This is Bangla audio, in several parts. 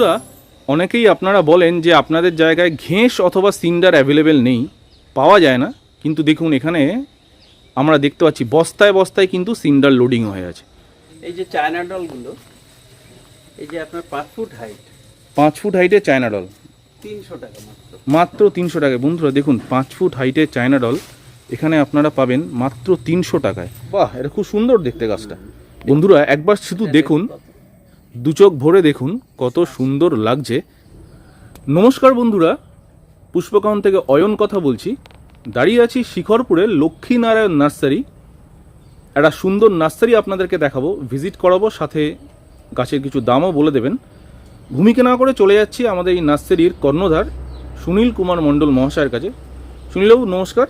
বন্ধুরা অনেকেই আপনারা বলেন যে আপনাদের জায়গায় ঘেঁস অথবা সিন্ডার অ্যাভেলেবেল নেই পাওয়া যায় না কিন্তু দেখুন এখানে আমরা দেখতে পাচ্ছি বস্তায় বস্তায় কিন্তু সিন্ডার লোডিং হয়ে আছে। এই যে চায়না ডলগুলো এই যে আপনার পাঁচ ফুট হাইট পাঁচ ফুট হাইটে চায়না ডল তিনশো টাকা মাত্র। মাত্র তিনশো টাকায় বন্ধুরা দেখুন পাঁচ ফুট হাইটে চায়না ডল এখানে আপনারা পাবেন মাত্র তিনশো টাকায়। বাহ এটা খুব সুন্দর দেখতে গাছটা। বন্ধুরা একবার শুধু দেখুন দু চোখ ভরে দেখুন কত সুন্দর লাগছে। নমস্কার বন্ধুরা পুষ্পকাউন থেকে অয়ন কথা বলছি। দাঁড়িয়ে আছি শিখরপুরে লক্ষ্মীনারায়ণ নার্সারি। একটা সুন্দর নার্সারি আপনাদেরকে দেখাবো, ভিজিট করাবো, সাথে গাছের কিছু দামও বলে দেবেন। ভূমিকা না করে চলে যাচ্ছি আমাদের এই নার্সারির কর্ণধার সুনীল কুমার মণ্ডল মহাশয়ের কাছে। সুনীলবাবু, নমস্কার।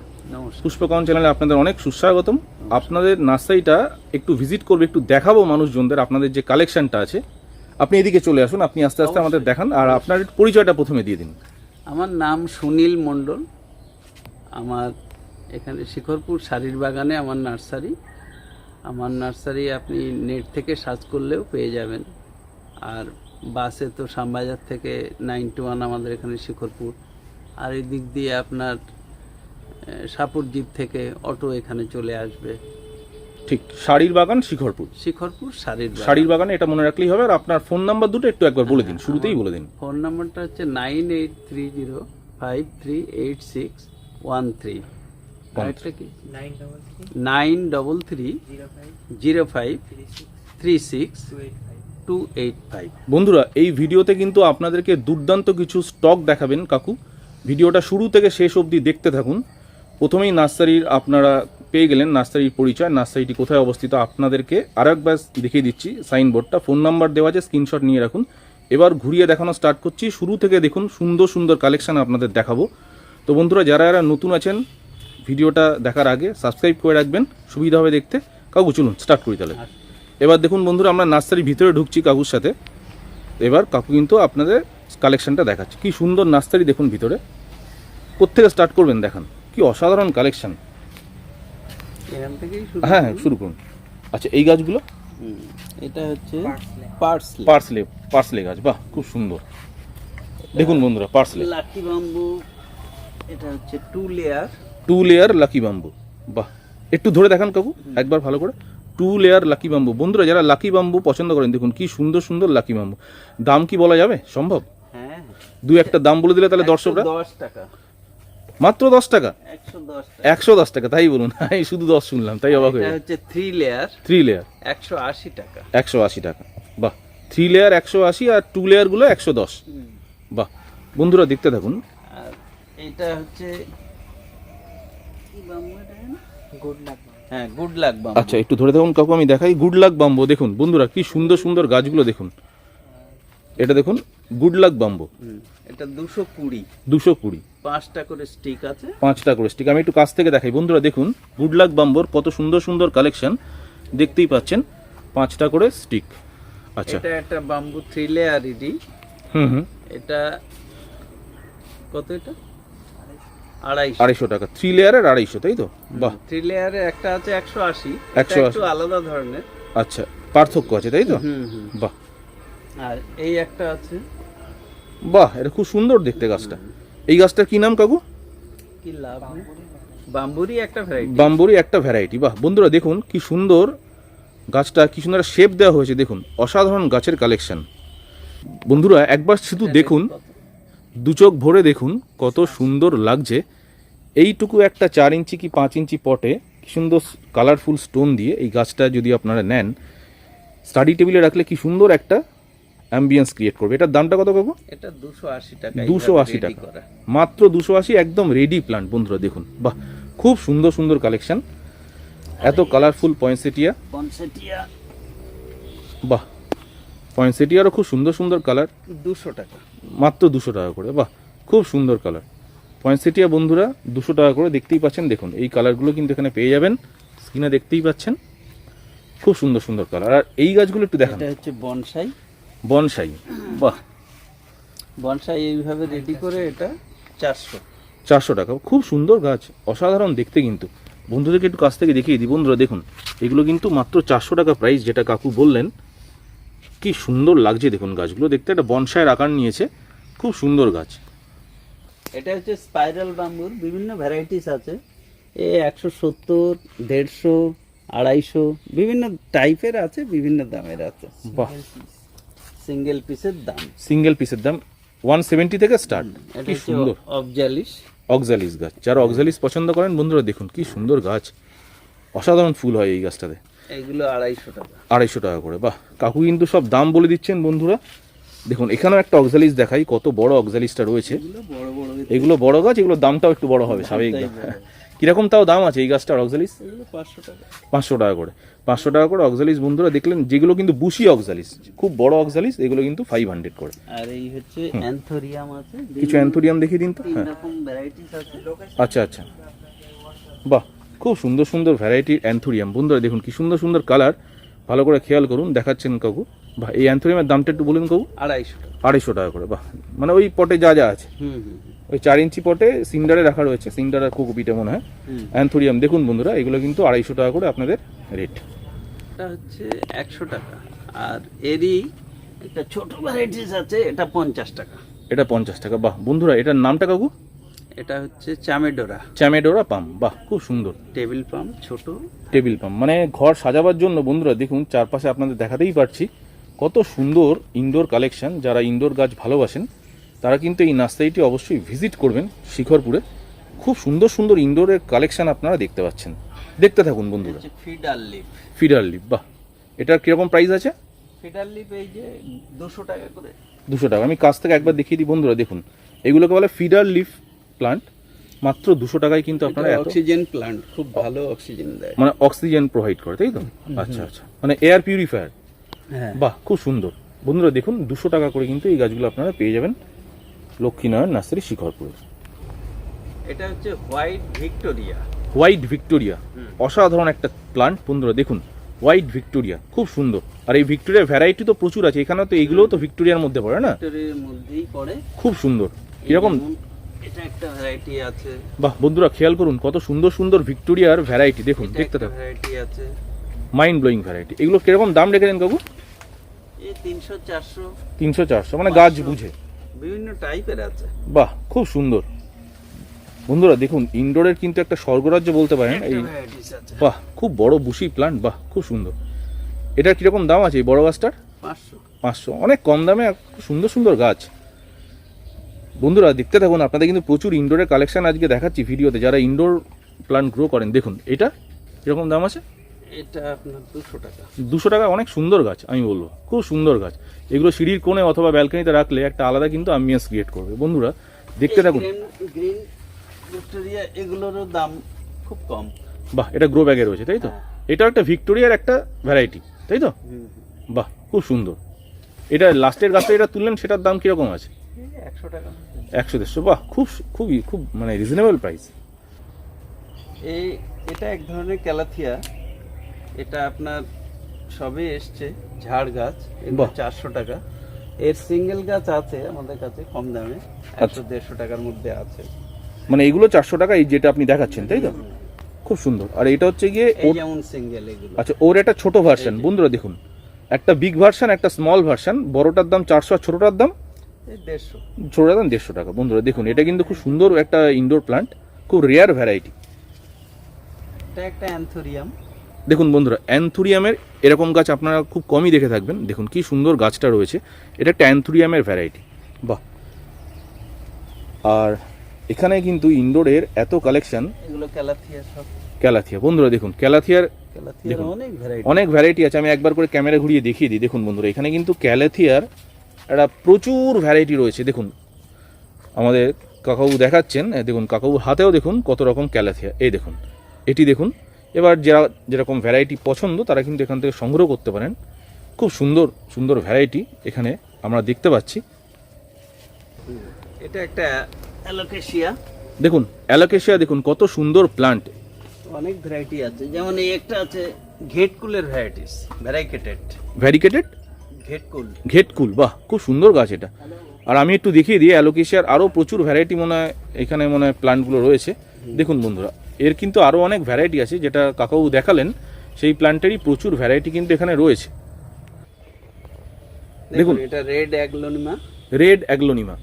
পুষ্পকাউন চ্যানেলে আপনাদের অনেক সুস্বাগতম। আপনাদের নার্সারিটা একটু ভিজিট করবে একটু দেখাবো মানুষজনদের আপনাদের যে কালেকশনটা আছে। আপনি এদিকে চলে আসুন আপনি আস্তে আস্তে আমাদের দেখান আর আপনার পরিচয়টা প্রথমে দিয়ে দিন। আমার নাম সুনীল মণ্ডল। আমার এখানে শিখরপুর শাড়ির বাগানে আমার নার্সারি। আমার নার্সারি আপনি নেট থেকে সার্চ করলেও পেয়ে যাবেন। আর বাসে তো শ্যামবাজার থেকে নাইন টু ওয়ান আমাদের এখানে শিখরপুর। আর এই দিক দিয়ে আপনার সাপুরদ্বীপ থেকে অটো এখানে চলে আসবে। ঠিক শাড়ির বাগান শিখরপুর। শিখরপুর শাড়ির শাড়ির বাগানে এটা মনে রাখলেই হবে আর আপনার ফোন নাম্বার দুটো একটু একবার বলে দিন শুরুতেই বলে দিন। ফোন নাম্বারটা হচ্ছে nine eight three zero five three eight six one three. Nine double three. Zero five. Three six two eight five. বন্ধুরা এই ভিডিওতে কিন্তু আপনাদেরকে দুর্দান্ত কিছু স্টক দেখাবেন কাকু। ভিডিওটা শুরু থেকে শেষ অবধি দেখতে থাকুন। প্রথমেই নার্সারির আপনারা পেয়ে গেলেন নার্সারির পরিচয়, নার্সারিটি কোথায় অবস্থিত আপনাদেরকে আর একবার দেখিয়ে দিচ্ছি সাইনবোর্ডটা। ফোন নাম্বার দেওয়া আছে, স্ক্রিনশট নিয়ে রাখুন। এবার ঘুরিয়ে দেখানো স্টার্ট করছি। শুরু থেকে দেখুন, সুন্দর সুন্দর কালেকশান আপনাদের দেখাবো। তো বন্ধুরা, যারা যারা নতুন আছেন, ভিডিওটা দেখার আগে সাবস্ক্রাইব করে রাখবেন, সুবিধা হবে দেখতে। কাকু, চলুন স্টার্ট করি তাহলে। এবার দেখুন বন্ধুরা, আমরা নার্সারির ভিতরে ঢুকছি কাকুর সাথে। এবার কাকু কিন্তু আপনাদের কালেকশানটা দেখাচ্ছে। কি সুন্দর নার্সারি দেখুন ভিতরে। কোত্থেকে স্টার্ট করবেন, দেখান। কি অসাধারণ কালেকশন এখান হ্যাঁ হ্যাঁ শুরু করুন। আচ্ছা এই গাছগুলো? এটা হচ্ছে পার্সলে। পার্সলে। পার্সলে গাছ বাহ খুব সুন্দর। দেখুন বন্ধুরা পার্সলে। লাকি বাম্বু এটা হচ্ছে two layer. Two layer lucky bamboo বাহ। একটু ধরে দেখান কাকু একবার ভালো করে। Two layer lucky bamboo. বন্ধুরা যারা লাকি বাম্বু পছন্দ করেন দেখুন কি সুন্দর সুন্দর লাকি বাম্বু। দাম কি বলা যাবে? সম্ভব? হ্যাঁ। দু একটা দাম বলে দিলে তাহলে দর্শকরা দশ টাকা। মাত্র দশ টাকা? একশো দশ টাকা। তাই বলুন। আমি শুধু দশ শুনলাম তাই অবাক হয়ে হচ্ছে থ্রি লেয়ার থ্রি লেয়ার একশো আশি টাকা। একশো আশি টাকা। বাহ থ্রি লেয়ার একশো আশি আর টু লেয়ারগুলো একশো দশ। বাহ বন্ধুরা দেখতে থাকুন। আর এটা হচ্ছে কি বাম্বু হ্যাঁ গুড লাক বাম্বু আচ্ছা একটু ধরে দেখুন কাকু আমি দেখাই। গুড লাক বাম্বো দেখুন বন্ধুরা কি সুন্দর সুন্দর গাছগুলো দেখুন। এটা দেখুন। গুড লাক বাম্বো এটা দুশো কুড়ি। দুশো কুড়ি। পাঁচটা করে স্টিক আছে। পাঁচটা করে স্টিক আমি একটু কাছ থেকে দেখাই। বন্ধুরা দেখুন গুড লাক বাম্বোর কত সুন্দর সুন্দর কালেকশন দেখতেই পাচ্ছেন পাঁচটা করে স্টিক আচ্ছা। এটা একটা বাম্বু থ্রি লেয়ারেরই হুম হুম। এটা কত এটা? আড়াইশো। টাকা। থ্রি লেয়ারের আড়াইশো তাই তো? বাহ। থ্রি লেয়ারে একটা আছে একশো আশি। 180 একটু আলাদা ধরনের। আচ্ছা পার্থক্য আছে তাই তো? বাহ। আর এই একটা আছে বাহ এটা খুব সুন্দর দেখতে গাছটা। এই গাছটার কি নাম কাকু? বাম্বুরই একটা ভ্যারাইটি বাম্বুরি একটা ভ্যারাইটি বাহ। বন্ধুরা দেখুন কি সুন্দর গাছটা কি সুন্দর শেপ দেওয়া হয়েছে দেখুন। অসাধারণ গাছের কালেকশন বন্ধুরা একবার শুধু দেখুন দু চোখ ভরে দেখুন কত সুন্দর লাগছে। এইটুকু একটা চার ইঞ্চি কি পাঁচ ইঞ্চি পটে কি সুন্দর কালারফুল স্টোন দিয়ে এই গাছটা যদি আপনারা নেন স্টাডি টেবিলে রাখলে কি সুন্দর একটা অ্যাম্বিয়েন্স ক্রিয়েট করবে। এটার দামটা কত পাবো এটা দুশো আশি টাকা দুশো আশি টাকা। মাত্র দুশো আশি একদম রেডি প্লান্ট বন্ধুরা দেখুন। বাহ খুব সুন্দর সুন্দর কালেকশন এত কালারফুল পয়েন্টসেটিয়া পনসেটিয়া বাহ পয়েন্টসেটিয়ারও খুব সুন্দর সুন্দর কালার দুশো টাকা। মাত্র দুশো টাকা করে বাহ খুব সুন্দর কালার পয়েন্টসেটিয়া বন্ধুরা দুশো টাকা করে দেখতেই পাচ্ছেন দেখুন এই কালারগুলো কিন্তু এখানে পেয়ে যাবেন। স্ক্রিনে দেখতেই পাচ্ছেন। খুব সুন্দর সুন্দর কালার আর এই গাছগুলো একটু দেখান। এটা হচ্ছে বনসাই বনসাই। বাহ। বনসাই এইভাবে রেডি করে এটা চারশো। চারশো টাকা। খুব সুন্দর গাছ। অসাধারণ দেখতে কিন্তু। বন্ধুদেরকে একটু কাছ থেকে দেখিয়ে দিই। বন্ধুরা দেখুন এগুলো কিন্তু মাত্র চারশো টাকা প্রাইস যেটা কাকু বললেন। কি সুন্দর লাগছে দেখুন গাছগুলো। দেখতে একটা বনসাইয়ের আকার নিয়েছে। খুব সুন্দর গাছ। এটা হচ্ছে স্পাইরাল বাম্বুর বিভিন্ন ভ্যারাইটিস আছে। এ একশো সত্তর দেড়শো আড়াইশো বিভিন্ন টাইপের আছে বিভিন্ন দামের আছে। বাহ। সিঙ্গেল পিসের দাম। সিঙ্গেল পিসের দাম ওয়ান সেভেন্টি থেকে স্টার্ট কি সুন্দর। অবজালিশ অক্সালিস গাছ। যারা অক্সালিস পছন্দ করেন বন্ধুরা দেখুন কি সুন্দর গাছ। অসাধারণ ফুল হয় এই গাছটাতে। এগুলো আড়াইশো টাকা। আড়াইশো টাকা করে। বাহ কাকু কিন্তু সব দাম বলে দিচ্ছেন বন্ধুরা। দেখুন এখানেও একটা অক্সালিস দেখাই কত বড় অক্সালিসটা রয়েছে। এগুলো বড় বড় এগুলো বড় গাছ এগুলোর দামটাও একটু বড় হবে স্বাভাবিক। কীরকম তাও দাম আছে এই গাছটার অক্সালিস পাঁচশো টাকা। পাঁচশো টাকা করে। পাঁচশো টাকা করে অক্সালিস বন্ধুরা দেখলেন যেগুলো কিন্তু বুশি অক্সালিস খুব বড় অক্সালিস এগুলো কিন্তু ফাইভ হান্ড্রেড করে। আর এই হচ্ছে অ্যান্থোরিয়াম আছে কিছু অ্যান্থোরিয়াম দেখিয়ে দিন তো? হ্যাঁ। আচ্ছা আচ্ছা। বাহ খুব সুন্দর সুন্দর ভ্যারাইটির অ্যান্থোরিয়াম বন্ধুরা দেখুন কি সুন্দর সুন্দর কালার ভালো করে খেয়াল করুন দেখাচ্ছেন কাকু। বাহ এই অ্যান্থোরিয়ামের দামটা একটু বলুন কাকু। আড়াইশো আড়াইশো টাকা করে বাহ। মানে ওই পটে যা যা আছে। হুম হুম ওই চার ইঞ্চি পটে সিন্ডারে রাখা রয়েছে সিন্ডার আর কোকোপিটে মনে হয়। অ্যান্থোরিয়াম দেখুন বন্ধুরা এগুলো কিন্তু আড়াইশো টাকা করে আপনাদের রেট। এটা হচ্ছে একশো টাকা। আর এরই একটা ছোট ভ্যারাইটিস আছে এটা পঞ্চাশ টাকা। এটা পঞ্চাশ টাকা বাহ। বন্ধুরা এটার নামটা কাকু? এটা হচ্ছে চামেডোরা চ্যামেডোরা পাম বাহ খুব সুন্দর। টেবিল পাম্প ছোট। টেবিল পাম্প মানে ঘর সাজাবার জন্য বন্ধুরা দেখুন চারপাশে আপনাদের দেখাতেই পারছি। কত সুন্দর ইনডোর কালেকশন যারা ইনডোর গাছ ভালোবাসেন তারা কিন্তু এই নার্সারিটি অবশ্যই ভিজিট করবেন শিখরপুরে। খুব সুন্দর সুন্দর ইনডোরের কালেকশন আপনারা দেখতে পাচ্ছেন। দেখতে থাকুন বন্ধুরা। ফিডার লিপ ফিডার লিপ বাহ। এটার কীরকম প্রাইস আছে? ফিডার লিপ এই যে দুশো টাকা করে। দুশো টাকা। আমি কাছ থেকে একবার দেখিয়ে দিই বন্ধুরা দেখুন। এগুলোকে বলে ফিডার লিফ প্লান্ট মাত্র দুশো টাকায় কিন্তু আপনারা অক্সিজেন প্লান্ট খুব ভালো অক্সিজেন দেয়। মানে অক্সিজেন প্রোভাইড করে তাই তো? আচ্ছা আচ্ছা। মানে এয়ার পিউরিফায়ার বাহ খুব সুন্দর। বন্ধুরা দেখুন দুশো টাকা করে কিন্তু এই গাছগুলো আপনারা পেয়ে যাবেন লক্ষ্মীনারায়ণ নার্সারি শিখরপুরে। এটা হচ্ছে হোয়াইট ভিক্টোরিয়া। White Victoria. অসাধারণ একটা প্লান্ট বন্ধুরা দেখুন হোয়াইট ভিক্টোরিয়া খুব সুন্দর। আর এই ভিক্টোরিয়ার ভ্যারাইটি তো প্রচুর আছে এখানে তো এগুলোও তো ভিক্টোরিয়ার মধ্যে পড়ে না? মধ্যেই পড়ে। খুব সুন্দর। কীরকম? যেমন এটা একটা ভ্যারাইটি আছে। বাহ বন্ধুরা খেয়াল করুন কত সুন্দর সুন্দর ভিক্টোরিয়ার ভ্যারাইটি দেখুন দেখতে থাকুন। ভ্যারাইটি আছে। Mind blowing variety. এগুলো কীরকম দাম রেখেছেন কাকু? এই তিনশো চারশো। মানে গাছ। বুঝে। বিভিন্ন টাইপের আছে। বাহ খুব সুন্দর। বন্ধুরা দেখুন ইনডোরের কিন্তু একটা স্বর্গরাজ্য বলতে পারেন এই বাহ খুব বড় বুশি প্লান্ট বাহ খুব সুন্দর। এটার কীরকম দাম আছে এই বড় গাছটার? পাঁচশো। পাঁচশো অনেক কম দামে সুন্দর সুন্দর গাছ। বন্ধুরা দেখতে থাকুন আপনাদের কিন্তু প্রচুর ইনডোরের কালেকশন আজকে দেখাচ্ছি ভিডিওতে। যারা ইনডোর প্লান্ট গ্রো করেন দেখুন এটা কীরকম দাম আছে? এটা আপনার দুশো টাকা। দুশো টাকা অনেক সুন্দর গাছ আমি বলব। খুব সুন্দর গাছ। এগুলো সিঁড়ির কোণে অথবা ব্যালকনিতে রাখলে একটা আলাদা কিন্তু আম্বিয়েন্স ক্রিয়েট করবে। বন্ধুরা দেখতে থাকুন। গ্রিন ভিক্টোরিয়া এগুলোরও দাম খুব কম। বাহ এটা গ্রো ব্যাগে রয়েছে তাই তো? এটা একটা ভিক্টোরিয়ার একটা ভ্যারাইটি তাই তো? বাহ খুব সুন্দর। এটা লাস্টের গাছটা এটা তুললেন সেটার দাম কীরকম আছে? একশো টাকা। একশো দেড়শো বাহ খুব খুবই খুব মানে রিজনেবল প্রাইস এই এটা এক ধরনের ক্যালাথিয়া। এটা আপনার সবে এসছে ঝাড় গাছ চারশো টাকা। এর সিঙ্গেল গাছ আছে আমাদের কাছে কম দামে আচ্ছা। একশো দেড়শো টাকার মধ্যে আছে। মানে এগুলো চারশো টাকা এই যেটা আপনি দেখাচ্ছেন তাই তো? খুব সুন্দর। আর এটা হচ্ছে গিয়ে যেমন সিঙ্গেল এগুলো। আচ্ছা ওর একটা ছোট ভার্সন বন্ধুরা দেখুন। একটা বিগ ভার্সন একটা স্মল ভার্সন বড়টার দাম চারশো আর ছোটটার দাম? দেড়শো। ছোটটার দাম দেড়শো টাকা। বন্ধুরা দেখুন এটা কিন্তু খুব সুন্দর একটা ইনডোর প্লান্ট খুব রেয়ার ভ্যারাইটি এটা একটা অ্যান্থোরিয়াম দেখুন বন্ধুরা অ্যান্থুরিয়ামের এরকম গাছ আপনারা খুব কমই দেখে থাকবেন। দেখুন কি সুন্দর গাছটা রয়েছে। এটা একটা অ্যান্থুরিয়ামের ভ্যারাইটি। বাহ। আর এখানে কিন্তু ইনডোরের এত কালেকশন। ক্যালাথিয়া বন্ধুরা দেখুন ক্যালাথিয়ার অনেক ভ্যারাইটি। আছে। আমি একবার করে ক্যামেরা ঘুরিয়ে দেখিয়ে দিই। দেখুন বন্ধুরা এখানে কিন্তু ক্যালাথিয়ার একটা প্রচুর ভ্যারাইটি রয়েছে। দেখুন আমাদের কাকাবু দেখাচ্ছেন। দেখুন কাকাবুর হাতেও দেখুন কত রকম ক্যালাথিয়া। এই দেখুন এটি দেখুন এবার যারা যেরকম ভ্যারাইটি পছন্দ তারা কিন্তু এখান থেকে সংগ্রহ করতে পারেন। খুব সুন্দর সুন্দর ভ্যারাইটি এখানে আমরা দেখতে পাচ্ছি। এটা একটা অ্যালোকেশিয়া। দেখুন অ্যালোকেশিয়া দেখুন কত সুন্দর প্লান্ট অনেক ভ্যারাইটি আছে যেমন এই একটা আছে ঘেটকুলের ভ্যারাইটিস ভ্যারাইকেটেড ভ্যারিকেটেড ঘেটকুল। ঘেটকুল বাহ খুব সুন্দর গাছ এটা। আর আমি একটু দেখিয়ে দিই অ্যালোকেশিয়ার আরও প্রচুর ভ্যারাইটি মনে হয় এখানে মনে হয় প্লান্টগুলো রয়েছে। দেখুন বন্ধুরা এর কিন্তু আরও অনেক ভ্যারাইটি আছে যেটা কাকাবু দেখালেন। সেই প্ল্যান্টেরই প্রচুর ভ্যারাইটি কিন্তু এখানে রয়েছে। দেখুন এটা রেড অ্যাগলোনিমা রেড অ্যাগ্লোনিমা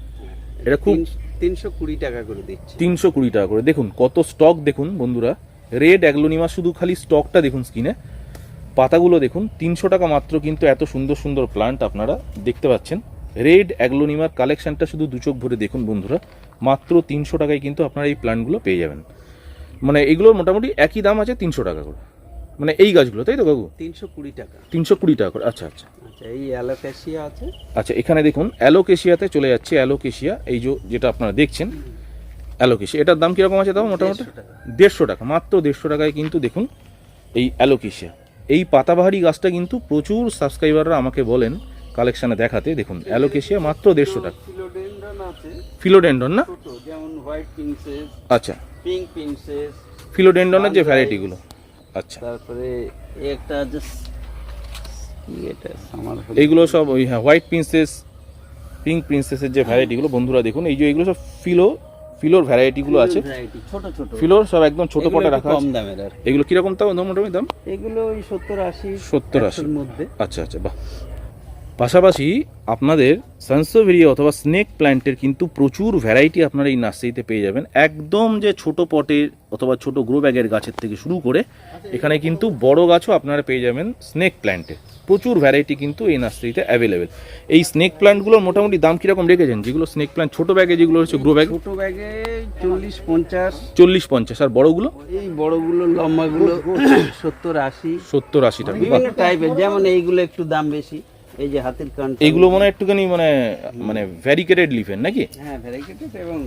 এটা খুব তিনশো কুড়ি টাকা করে দিচ্ছি। তিনশো কুড়ি টাকা করে। দেখুন কত স্টক দেখুন বন্ধুরা। রেড অ্যাগ্লোনিমা শুধু খালি স্টকটা দেখুন স্কিনে পাতাগুলো দেখুন তিনশো টাকা মাত্র কিন্তু এত সুন্দর সুন্দর প্লান্ট আপনারা দেখতে পাচ্ছেন। রেড অ্যাগ্লোনিমার কালেকশানটা শুধু দু চোখ ভরে দেখুন বন্ধুরা। মাত্র তিনশো টাকায় কিন্তু আপনারা এই প্লান্টগুলো পেয়ে যাবেন। মানে এগুলো মোটামুটি একই দাম আছে তিনশো টাকা করে। মানে এই গাছগুলো তাই তো কাকু? তিনশো কুড়ি টাকা। তিনশো কুড়ি টাকা করে আচ্ছা আচ্ছা। আচ্ছা এই অ্যালোকেশিয়া আছে? আচ্ছা এখানে দেখুন অ্যালোকেশিয়াতে চলে যাচ্ছে অ্যালোকেশিয়া এই যে যেটা আপনারা দেখছেন অ্যালোকেশিয়া। এটার দাম কীরকম আছে তাও মোটামুটি? দেড়শো টাকা। মাত্র দেড়শো টাকায় কিন্তু দেখুন এই অ্যালোকেশিয়া। এই পাতাবাহারি গাছটা কিন্তু প্রচুর সাবস্ক্রাইবাররা আমাকে বলেন কালেকশানে দেখাতে দেখুন অ্যালোকেশিয়া মাত্র দেড়শো টাকা। ফিলোডেন্ড্রন ফিলোডেন্ডন না? হোয়াইট আচ্ছা। পিঙ্ক প্রিন্সেস ফিলোডেন্ডনের যে ভ্যারাইটিগুলো আচ্ছা। তারপরে একটা আছে এইগুলো সব ওই হ্যাঁ হোয়াইট প্রিন্সেস পিঙ্ক প্রিন্সেসের যে ভ্যারাইটিগুলো বন্ধুরা দেখুন এই যে এগুলো সব ফিলো ফিলোর ভ্যারাইটিগুলো আছে। ছোট ছোট। ফিলোর সব একদম ছোট পটে রাখা কম দামের আর এগুলো কীরকম তাও মোটামুটি দাম? এগুলো ওই সত্তর আশি 70 80 একশোর মধ্যে। আচ্ছা আচ্ছা বাহ। পাশাপাশি আপনাদের সানসোভেরিয়া অথবা স্নেক প্ল্যান্টের কিন্তু প্রচুর ভ্যারাইটি আপনারা এই নার্সারিতে পেয়ে যাবেন। একদম যে ছোট পটের অথবা ছোট গ্রো ব্যাগের গাছের থেকে শুরু করে এখানে কিন্তু বড় গাছও আপনারা পেয়ে যাবেন স্নেক প্ল্যান্টে প্রচুর ভ্যারাইটি কিন্তু এই নার্সারিতে অ্যাভেলেবেল এই স্নেক প্ল্যান্টগুলোর মোটামুটি দাম কীরকম রেখেছেন? যেগুলো স্নেক প্ল্যান্ট ছোট ব্যাগে যেগুলো হচ্ছে গ্রো ব্যাগ ছোট ব্যাগে চল্লিশ পঞ্চাশ। চল্লিশ পঞ্চাশ। আর বড়গুলো? এই বড়গুলো লম্বাগুলো সত্তর আশি। সত্তর আশি টাকা। বিভিন্ন টাইপের যেমন এইগুলো একটু দাম বেশি। এই যে হাতের কান এইগুলো মনে হয় একটুখানি মানে মানে ভ্যারিকেটেড লিফের নাকি? হ্যাঁ ভ্যারাইটিস এবং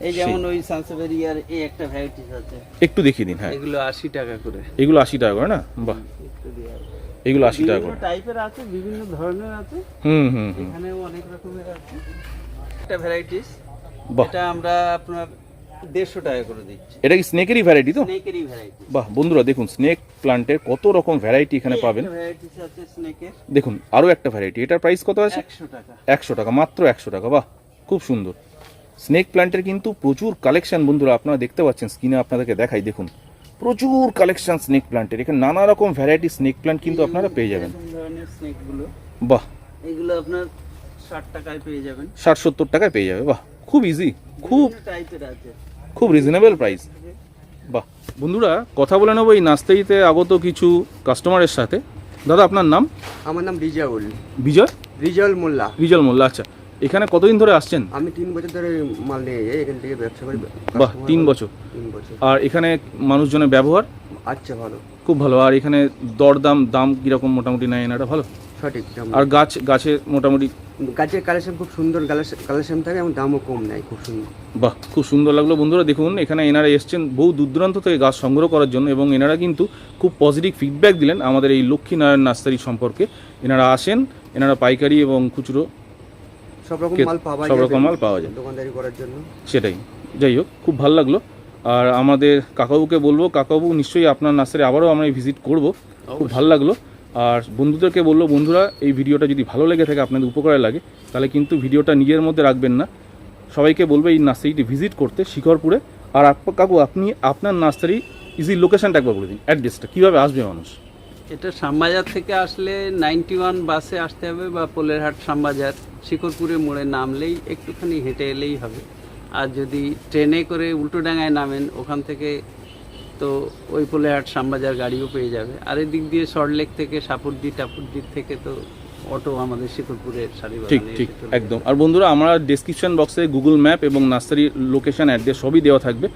এই যেমন ওই সানসেভেরিয়ার এই একটা ভ্যারাইটিস আছে। একটু দেখিয়ে দিন হ্যাঁ। এগুলো আশি টাকা করে। এগুলো আশি টাকা করে না? বাহ। একটু দেওয়া এগুলো আশি টাকা করে। টাইপের আছে বিভিন্ন ধরনের আছে। হুম হুম হুম। এখানেও অনেক রকমের আছে। একটা ভ্যারাইটিস এটা আমরা আপনার দেড়শো টাকা করে দিচ্ছি। এটা কি স্নেকেরই ভ্যারাইটি তো? স্নেকেরই ভ্যারাইটি বাহ বন্ধুরা দেখুন স্নেক প্লান্টের কত রকম ভ্যারাইটি এখানে পাবেন। ভ্যারাইটিস আছে স্নেকের দেখুন আরও একটা ভ্যারাইটি এটার প্রাইস কত আছে? একশো টাকা। একশো টাকা মাত্র একশো টাকা বাহ খুব সুন্দর। স্নেক প্লান্টের কিন্তু প্রচুর কালেকশন বন্ধুরা আপনারা দেখতে পাচ্ছেন স্ক্রিনে আপনাদেরকে দেখাই দেখুন। প্রচুর কালেকশন স্নেক প্লান্টের এখানে নানা রকম ভ্যারাইটি স্নেক প্লান্ট কিন্তু আপনারা পেয়ে যাবেন। বাহ। এগুলো আপনার ষাট টাকায় পেয়ে যাবেন। ষাট সত্তর টাকায় পেয়ে যাবে বাহ খুব ইজি খুব টাইপের আছে। খুব রিজনেবল প্রাইস বাহ। বন্ধুরা কথা বলে নেব এই নাস্তাইতে আগত কিছু কাস্টমারের সাথে। দাদা আপনার নাম? আমার নাম রিজাউল। বিজয় রিজাউল মোল্লা। রিজল মোল্লা আচ্ছা। এখানে কতদিন ধরে আসছেন? আমি তিন বছর ধরে মাল নিয়ে যাই এখান থেকে ব্যবসা করি। বাহ তিন বছর। তিন বছর। আর এখানে মানুষজনের ব্যবহার? আচ্ছা ভালো। খুব ভালো। আর এখানে দরদাম দাম কীরকম মোটামুটি নেয় এনারা? ভালো? সঠিক দাম আর গাছ গাছের মোটামুটি? গাছের কালেকশন খুব সুন্দর কালেকশন থাকে এবং দামও কম নেয় খুব সুন্দর। বাহ খুব সুন্দর লাগল। বন্ধুরা দেখুন এখানে এনারা এসছেন বহু দূর দূরান্ত থেকে গাছ সংগ্রহ করার জন্য এবং এনারা কিন্তু খুব পজিটিভ ফিডব্যাক দিলেন আমাদের এই লক্ষ্মীনারায়ণ নার্সারি সম্পর্কে। এনারা আসেন এনারা পাইকারি এবং খুচরো সব রকম মাল পাওয়া যায় সব রকম মাল পাওয়া যায়। দোকানদারি করার জন্য। সেটাই। যাই হোক খুব ভালো লাগল। আর আমাদের কাকাবুকে বলব কাকাবু নিশ্চয়ই আপনার নার্সারি আবারও আমরা ভিজিট করব। খুব ভালো লাগল। আর বন্ধুদেরকে বলল বন্ধুরা এই ভিডিওটা যদি ভালো লেগে থাকে আপনাদের উপকারে লাগে তাহলে কিন্তু ভিডিওটা নিজের মধ্যে রাখবেন না। সবাইকে বলবে এই নার্সারিটি ভিজিট করতে শিখরপুরে। আর কাকু আপনি আপনার নার্সারি ইজি লোকেশনটা একবার বলে দিন অ্যাড্রেসটা কীভাবে আসবে মানুষ? এটা শ্যামবাজার থেকে আসলে নাইনটি ওয়ান বাসে আসতে হবে বা পোলেরহাট শ্যামবাজার শিকরপুরে মোড়ে নামলেই একটুখানি হেঁটে এলেই হবে। আর যদি ট্রেনে করে উল্টোডাঙায় নামেন ওখান থেকে তো ওই পোলেরহাট শ্যামবাজার গাড়িও পেয়ে যাবে। আর এদিক দিয়ে সল্টলেক থেকে সাপুরদি টাপুরদি থেকে তো অটো আমাদের শিকরপুরের সারি ঠিক ঠিক একদম। আর বন্ধুরা আমরা ডেসক্রিপশন বক্সে গুগল ম্যাপ এবং নার্সারি লোকেশন অ্যাড্রেস সবই দেওয়া থাকবে।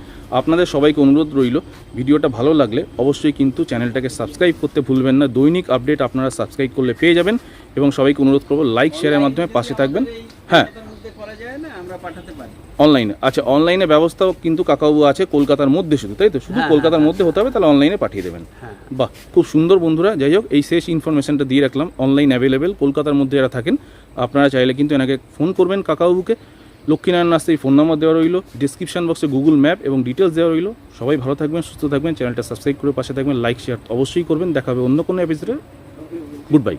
আপনাদের সবাইকে অনুরোধ রইল ভিডিওটা ভালো লাগলে অবশ্যই কিন্তু চ্যানেলটাকে সাবস্ক্রাইব করতে ভুলবেন না। দৈনিক আপডেট আপনারা সাবস্ক্রাইব করলে পেয়ে যাবেন এবং সবাইকে অনুরোধ করব লাইক শেয়ারের মাধ্যমে পাশে থাকবেন। হ্যাঁ অনলাইনে আচ্ছা অনলাইনে ব্যবস্থাও কিন্তু কাকাবু আছে কলকাতার মধ্যে শুধু তাই তো? শুধু হ্যাঁ, কলকাতার মধ্যে হতে হবে তাহলে অনলাইনে পাঠিয়ে দেবেন। হ্যাঁ। বাহ খুব সুন্দর বন্ধুরা যাই হোক এই শেষ ইনফরমেশনটা দিয়ে রাখলাম। অনলাইন অ্যাভেলেবেল কলকাতার মধ্যে যারা থাকেন আপনারা চাইলে কিন্তু এনাকে ফোন করবেন কাকাবাবুকে। লক্ষ্মীনারায়ণ নাস্তে ফোন নাম্বার দেওয়া রইল ডিসক্রিপশন বক্সে গুগল ম্যাপ এবং ডিটেলস দেওয়া রইল। সবাই ভালো থাকবেন সুস্থ থাকবেন চ্যানেলটা সাবস্ক্রাইব করে পাশে থাকবেন লাইক শেয়ার অবশ্যই করবেন। দেখা হবে অন্য কোনো এপিসোডে গুড বাই